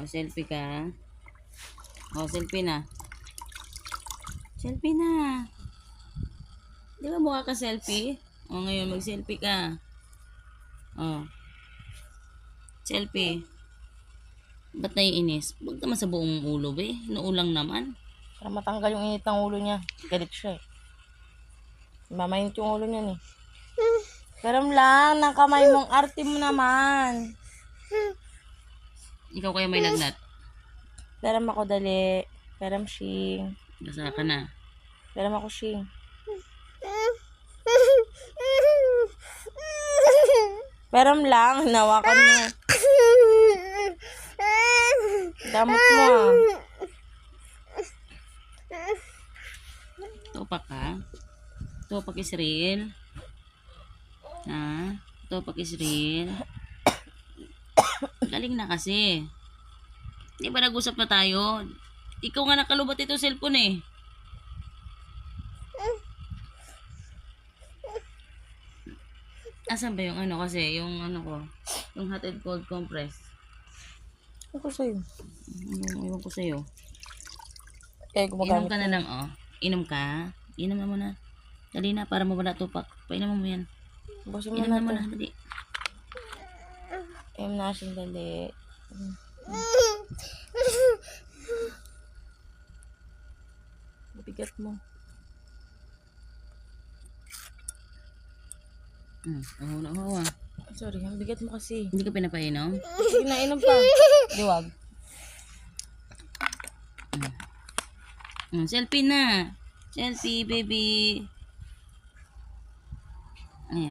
Oh, selfie ka. Oh, selfie na. Selfie na. Di ba mukha ka selfie? Oh, ngayon mag-selfie ka. Oh. Selfie. Ba't naiinis? Huwag naman sa buong ulo, be. Inuulang naman. Para matanggal yung init ng ulo niya. Galit siya eh. Mamayinit yung ulo niya eh. Garam lang, ng kamay mong arte mo naman. Ikaw kaya may lagnat. Garam ako dali. Garam shing. Basa ka na. Garam ako shing. Garam lang, hinawakan mo. Damot mo ah. Tupak ka? Tupak Israel? Ha? Tupak Israel? Galing na kasi. Di ba nag-usap na tayo? Ikaw nga nakalubat ito cellphone eh. Asan ba yung ano kasi? Yung ano ko? Yung hot and cold compress. Ano ko sa'yo? Yung iwan ko sa'yo. Eh, Inom gumagamit. ka na lang oh. Inom ka. Inom na muna. Dali na para mawala tupak. Painom mo yan. Busin mo Inom na na muna. Dali. Ayun na siyang dali. Bigat mo. Hmm. Oo na oo ah. Sorry, ang bigat mo kasi. Hindi ka pinapainom? Sige na, inom pa. Diwag. Hmm. Selfie na. Selfie, baby.